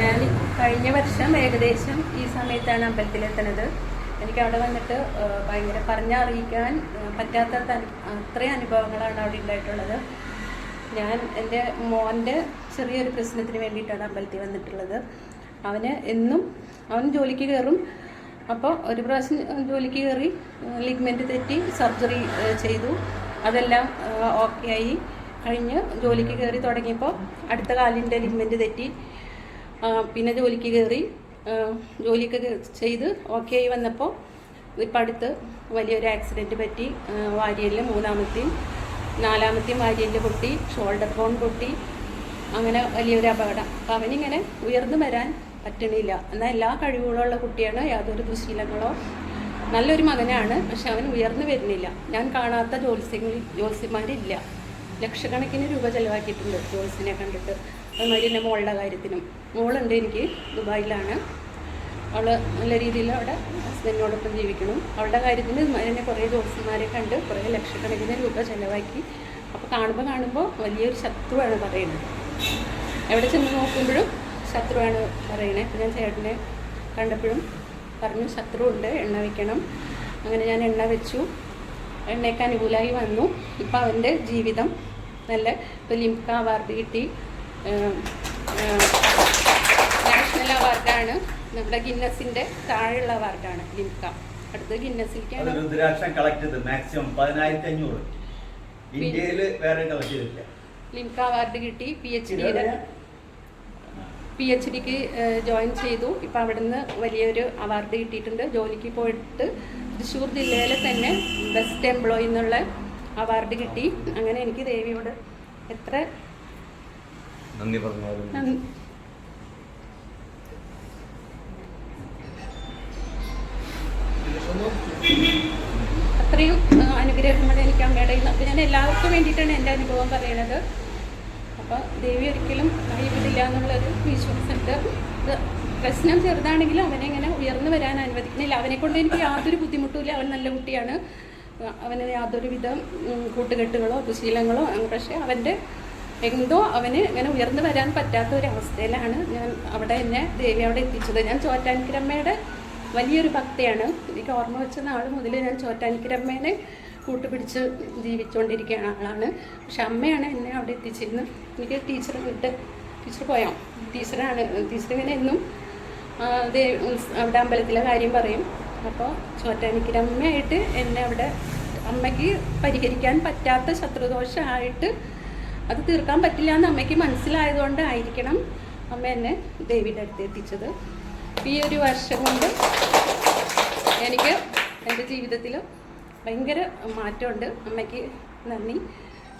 ഞാൻ കഴിഞ്ഞ വർഷം ഏകദേശം ഈ സമയത്താണ് അമ്പലത്തിലെത്തുന്നത്. എനിക്ക് അവിടെ വന്നിട്ട് ഭയങ്കര പറഞ്ഞറിയിക്കാൻ പറ്റാത്ത അത്രയും അനുഭവങ്ങളാണ് അവിടെ ഉണ്ടായിട്ടുള്ളത്. ഞാൻ എന്റെ മോന്റെ ചെറിയൊരു പ്രശ്നത്തിന് വേണ്ടിയിട്ടാണ് അമ്പലത്തിൽ വന്നിട്ടുള്ളത്. അവന് എന്നും അവൻ ജോലിക്ക് കയറും. അപ്പോൾ ഒരു പ്രാവശ്യം ജോലിക്ക് കയറി ലിഗ്മെന്റ് തെറ്റി സർജറി ചെയ്തു. അതെല്ലാം ഓക്കെ ആയി. കഴിഞ്ഞ് ജോലിക്ക് കയറി തുടങ്ങിയപ്പോൾ അടുത്ത കാലിന്റെ ലിഗ്മെന്റ് തെറ്റി. പിന്നെ ജോലിക്ക് കയറി ജോലിയൊക്കെ ചെയ്ത് ഓക്കെ ആയി വന്നപ്പോൾ ഇപ്പം അടുത്ത് വലിയൊരു ആക്സിഡന്റ് പറ്റി. വാര്യലിൽ മൂന്നാമത്തെയും നാലാമത്തെയും വാര്യലിൽ പൊട്ടി ഷോൾഡർ ബോൺ പൊട്ടി. അങ്ങനെ വലിയൊരു അപകടം. അപ്പം അവനിങ്ങനെ ഉയർന്നു വരാൻ പറ്റണില്ല. എന്നാൽ എല്ലാ കഴിവുകളുള്ള കുട്ടിയാണ് യാതൊരു ദുശീലങ്ങളോ നല്ലൊരു മകനാണ്. പക്ഷെ അവൻ ഉയർന്നു വരുന്നില്ല. ഞാൻ കാണാത്ത ജോത്സ്യങ്ങൾ ജോത്സ്യന്മാരില്ല ലക്ഷക്കണക്കിന് രൂപ ചെലവാക്കിയിട്ടുണ്ട് ജോത്സ്യനെ കണ്ടിട്ട്. അതുമാതിരി എന്റെ മോളുടെ കാര്യത്തിനും. മോളുണ്ട് എനിക്ക് ദുബായിലാണ്. അവൾ നല്ല രീതിയിൽ അവിടെ ഹസ്ബൻഡിനോടൊപ്പം ജീവിക്കണം അവളുടെ കാര്യത്തിന് എന്നെ കുറേ ജോത്സ്യന്മാരെ കണ്ട് കുറേ ലക്ഷക്കണക്കിന് രൂപ ചിലവാക്കി. അപ്പോൾ കാണുമ്പോൾ കാണുമ്പോൾ വലിയൊരു ശത്രുവാണ് പറയുന്നത്. എവിടെ ചെന്ന് നോക്കുമ്പോഴും ശത്രുവാണ് പറയണേ അപ്പോൾ ഞാൻ ചേട്ടനെ കണ്ടപ്പോഴും പറഞ്ഞു ശത്രു ഉണ്ട് എണ്ണ വയ്ക്കണം അങ്ങനെ ഞാൻ എണ്ണ വെച്ചു. എണ്ണയ്ക്ക് അനുകൂലമായി വന്നു. ഇപ്പോൾ അവന്റെ ജീവിതം നല്ല ലിംക അവാർഡ് കിട്ടി. നാഷണൽ അവാർഡാണ് നമ്മുടെ ഗിന്നസിന്റെ താഴെയുള്ള അവാർഡാണ് ലിംക അടുത്ത ഗിന്നസിലേക്കാണ്. രുദ്രാക്ഷം കളക്ട് ചെയ്ത് മാക്സിമം പതിനായിരത്തി അഞ്ഞൂറ് ഇന്ത്യയിൽ വേറെ കളക്ട് ലിംക അവാർഡ് കിട്ടി പി എച്ച് ഡിയുടെ പി എച്ച് ഡിക്ക് ജോയിൻ ചെയ്തു. ഇപ്പം അവിടുന്ന് വലിയൊരു അവാർഡ് കിട്ടിയിട്ടുണ്ട്. ജോലിക്ക് പോയിട്ട് തൃശ്ശൂർ ജില്ലയിലെ തന്നെ ബെസ്റ്റ് എംപ്ലോയി എന്നുള്ള അവാർഡ് കിട്ടി. അങ്ങനെ എനിക്ക് ദേവിയോട് എത്ര നന്ദി പറഞ്ഞു അത്രയും അനുഗ്രഹങ്ങളെ എനിക്ക് അമ്മയുടെ അപ്പം ഞാൻ എല്ലാവർക്കും വേണ്ടിയിട്ടാണ് എന്റെ അനുഭവം പറയണത് അപ്പോൾ ദേവി ഒരിക്കലും കഴിയുന്നില്ല എന്നുള്ളൊരു വിശ്വാസമുണ്ട് ഇത് പ്രശ്നം ചെറുതാണെങ്കിലും അവനെ ഇങ്ങനെ ഉയർന്നു വരാൻ അനുവദിക്കുന്നില്ല. അവനെ കൊണ്ട് എനിക്ക് യാതൊരു ബുദ്ധിമുട്ടുമില്ല അവൻ നല്ല കുട്ടിയാണ്. അവന് യാതൊരു വിധ കൂട്ടുകെട്ടുകളോ ദുശീലങ്ങളോ പക്ഷേ അവന്റെ എന്തോ അവന് ഇങ്ങനെ ഉയർന്നു വരാൻ പറ്റാത്ത ഒരു അവസ്ഥയിലാണ് ഞാൻ അവിടെ എന്നെ ദേവി അവിടെ എത്തിച്ചത്. ഞാൻ ചോറ്റാനിക്കരമ്മയുടെ വലിയൊരു ഭക്തയാണ്. എനിക്ക് ഓർമ്മ വെച്ച നാൾ മുതൽ ഞാൻ ചോറ്റാനിക്കരമ്മേനെ കൂട്ടുപിടിച്ച് ജീവിച്ചുകൊണ്ടിരിക്കുന്ന ആളാണ്. പക്ഷെ അമ്മയാണ് എന്നെ അവിടെ എത്തിച്ചിരുന്നത്. എനിക്ക് ടീച്ചർ വിട്ട് ടീച്ചർ പോയാം? ടീച്ചറാണ്. ടീച്ചർ ഇങ്ങനെ എന്നും അവിടെ അമ്പലത്തിലെ കാര്യം പറയും. അപ്പോൾ ചോറ്റാനിക്കരമ്മയായിട്ട് എന്നെ അവിടെ അമ്മയ്ക്ക് പരിഹരിക്കാൻ പറ്റാത്ത ശത്രുദോഷമായിട്ട് അത് തീർക്കാൻ പറ്റില്ല എന്ന് അമ്മയ്ക്ക് മനസ്സിലായതുകൊണ്ടായിരിക്കണം അമ്മ എന്നെ ദേവിയുടെ അടുത്ത് എത്തിച്ചത്. ഈ ഒരു വർഷം കൊണ്ട് എനിക്ക് എന്റെ ജീവിതത്തിൽ ഭയങ്കര മാറ്റമുണ്ട്. അമ്മയ്ക്ക് നന്ദി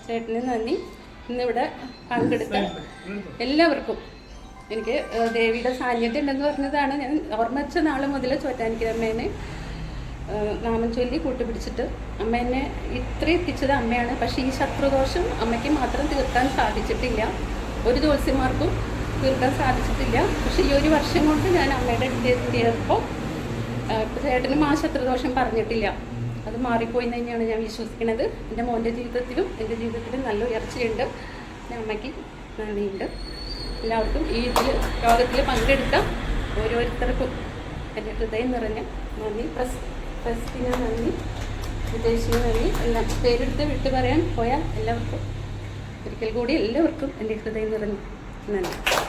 ചേട്ടന് നന്ദി. ഇന്നിവിടെ പങ്കെടുത്ത എല്ലാവർക്കും എനിക്ക് ദേവിയുടെ സാന്നിധ്യം ഉണ്ടെന്ന് പറഞ്ഞതാണ് ഞാൻ ഓർമ്മിച്ച നാൾ മുതൽ ചോറ്റാനിക്കരമ്മേനെ. നാമം ചൊല്ലി കൂട്ടുപിടിച്ചിട്ട് അമ്മ എന്നെ ഇത്രയും എത്തിച്ചത് അമ്മയാണ്. പക്ഷേ ഈ ശത്രുദോഷം അമ്മയ്ക്ക് മാത്രം തീർക്കാൻ സാധിച്ചിട്ടില്ല. ഒരു ജ്യോത്സ്യന്മാർക്കും തീർക്കാൻ സാധിച്ചിട്ടില്ല. പക്ഷേ ഈ ഒരു വർഷം കൊണ്ട് ഞാൻ അമ്മയുടെ എത്തിയപ്പോൾ ചേട്ടനും ആ ശത്രുദോഷം പറഞ്ഞിട്ടില്ല. അത് മാറിപ്പോയി തന്നെയാണ് ഞാൻ വിശ്വസിക്കുന്നത് എന്റെ മോന്റെ ജീവിതത്തിലും എന്റെ ജീവിതത്തിലും നല്ല ഉയർച്ചയുണ്ട്. എന്റെ അമ്മയ്ക്ക് നന്ദിയുണ്ട്. എല്ലാവർക്കും ഈ ലോകത്തിൽ പങ്കെടുത്ത ഓരോരുത്തർക്കും എന്റെ ഹൃദയം നിറഞ്ഞ നന്ദി. പ്രസ് പ്രസിന് നന്ദി. വിദേശിന് നന്ദി. എല്ലാം പേരെടുത്ത് വിട്ടു പറയാൻ പോയാൽ എല്ലാവർക്കും. ഒരിക്കൽ കൂടി എല്ലാവർക്കും എന്റെ ഹൃദയം നിറഞ്ഞു നന്ദി.